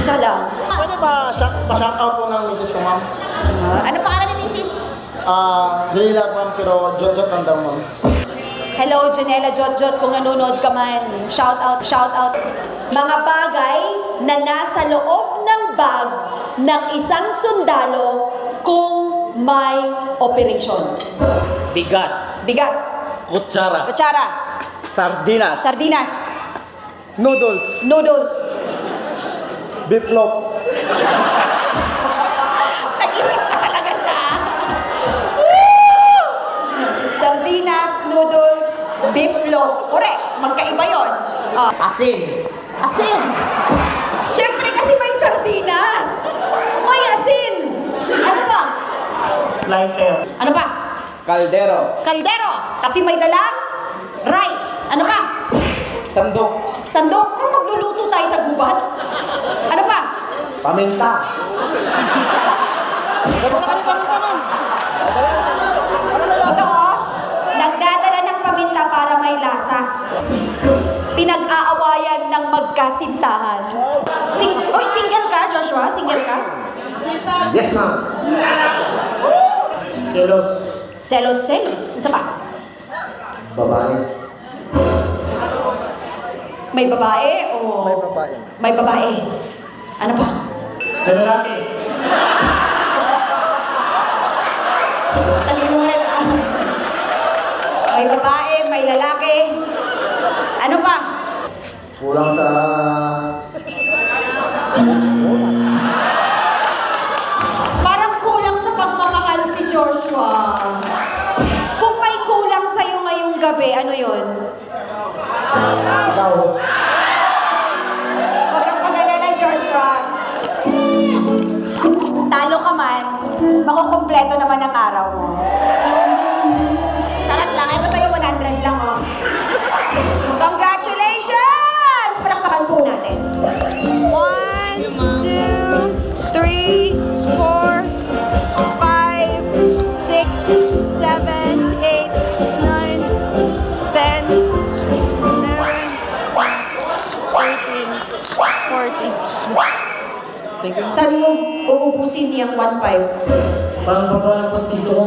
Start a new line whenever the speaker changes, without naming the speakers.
Isa lang.
Pwede ba shout, pa-shoutout po ng misis ko, ma'am?
Ah, ano pangalan ni Mrs.?
Ah, Janila, ma'am, pero jot-jot lang daw, ma'am.
Hello, Janela Jotjot, kung nanonood ka man. Shout out, shout out. Mga bagay na nasa loob ng bag ng isang sundalo kung may operasyon.
Bigas.
Bigas,
Kutsara.
kutsara,
Sardinas.
sardinas,
Noodles.
noodles.
Biplop.
Nag-isip pa talaga siya. Woo! Sardinas, noodles, beef loaf. Correct. Magkaiba yon. Ah,
Asin.
asin. Siyempre kasi may sardinas. May asin. Ano pa?
Lighter.
Ano pa?
Caldero.
Kaldero. Kasi may dalang rice. Ano pa?
Sandok.
Sandok. Kung magluluto tayo sa gubat. Ano pa?
Paminta. Dapat na kami paminta, ma'am.
Ito oh, nagdadala ng paminta para may lasa. Pinag-aawayan ng magkasintahan. Sing Oy, single ka, Joshua? Single ka?
Yes, ma'am.
Selos.
Selos-selos. Isa pa?
Babae.
May babae o...
May babae.
May babae. Ano pa?
Lalaki.
Talino nga rin. ah. May babae, may lalaki. Ano pa?
Kulang sa...
Parang kulang sa pagmamahal si Joshua. Kung may kulang sa'yo ngayong gabi, ano yon?
Ikaw.
Kang pag-alala, Joshua. Talo ka man, makukompleto naman ang araw mo. Saan mo uubusin niyang 1.5?
Parang baba ng postiso ko.